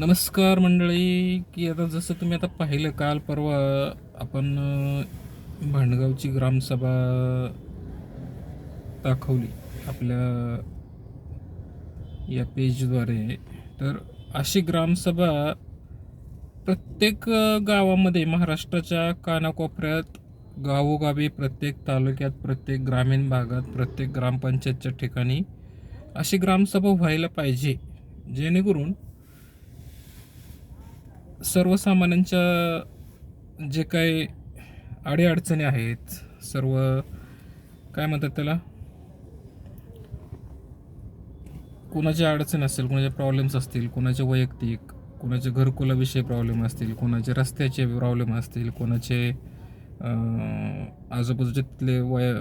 नमस्कार मंडळी की आता जसं तुम्ही आता पाहिलं काल परवा आपण भांडगावची ग्रामसभा दाखवली आपल्या या पेजद्वारे. तर अशी ग्रामसभा प्रत्येक गावामध्ये महाराष्ट्राच्या कानाकोपऱ्यात गावोगावी प्रत्येक तालुक्यात प्रत्येक ग्रामीण भागात प्रत्येक ग्रामपंचायतच्या ठिकाणी अशी ग्रामसभा व्हायला पाहिजे जेणेकरून सर्वसामान्यांच्या जे काही अडीअडचणी आहेत सर्व काय म्हणतात त्याला? कोणाच्या अडचण असेल कोणाच्या प्रॉब्लेम्स असतील कोणाचे वैयक्तिक कोणाचे घरकुलाविषयी प्रॉब्लेम असतील कोणाचे रस्त्याचे प्रॉब्लेम असतील कोणाचे आजूबाजूचे तिथले वय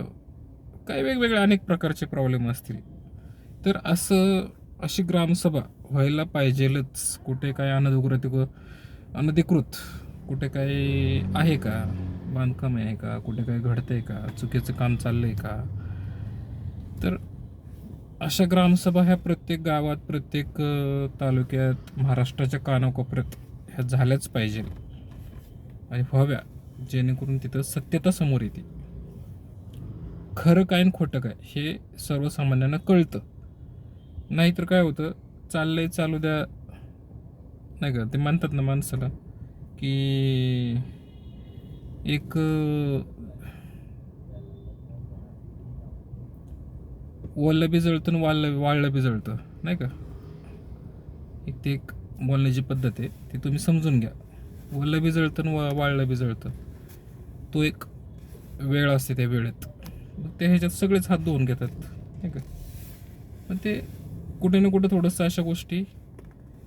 काही वेगवेगळ्या अनेक प्रकारचे प्रॉब्लेम असतील. तर असं अशी ग्रामसभा व्हायला पाहिजेलच. कुठे काय अनधिकृत अनधिकृत कुठे काही आहे का? बांधकाम आहे का? कुठे काही घडतंय का? चुकीचं काम चाललंय का? तर अशा ग्रामसभा ह्या प्रत्येक गावात प्रत्येक तालुक्यात महाराष्ट्राच्या कानाकोपऱ्यात ह्या झाल्याच पाहिजे. आणि व्हाव्या जेणेकरून तिथं सत्यता समोर येते. खरं काय आणि खोटं काय हे सर्वसामान्यांना कळतं. नाहीतर काय होतं? चाललंय चालू द्या नाही का? ते म्हणतात ना माणसाला की एक अं, वल्लं बी जळतं आणि वाळलं वाळलं बी जळतं नाही का? एक ते एक बोलण्याची पद्धत आहे. ती तुम्ही समजून घ्या. वल्लं बी जळतं आणि वा वाळलं बी जळतं तो एक वेळ असते त्या वेळेत. मग ते ह्याच्यात सगळेच हात धुवून घेतात नाही का? मग ते कुठे ना कुठं थोडंसं अशा गोष्टी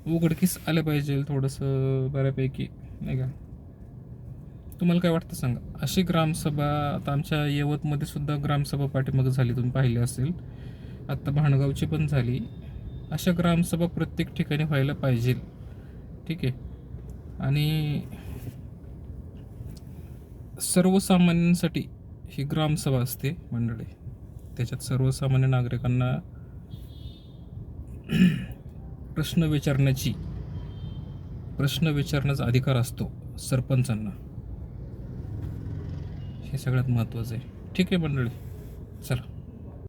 उघडकीस आलं पाहिजे थोडंसं बऱ्यापैकी नाही का? तुम्हाला काय वाटतं सांगा? अशी ग्रामसभा आता आमच्या यवतमध्ये सुद्धा ग्रामसभा पाठीमागं झाली तुम्ही पाहिले असेल. आत्ता भाणगावची पण झाली. अशा ग्रामसभा प्रत्येक ठिकाणी व्हायला पाहिजे. ठीक आहे? आणि सर्वसामान्यांसाठी ही ग्रामसभा असते मंडळी. त्याच्यात सर्वसामान्य नागरिकांना प्रश्न विचारण्याची प्रश्न विचारण्याचा अधिकार असतो सरपंचांना. हे सगळ्यात महत्त्वाचं आहे. ठीक आहे मंडळी चला.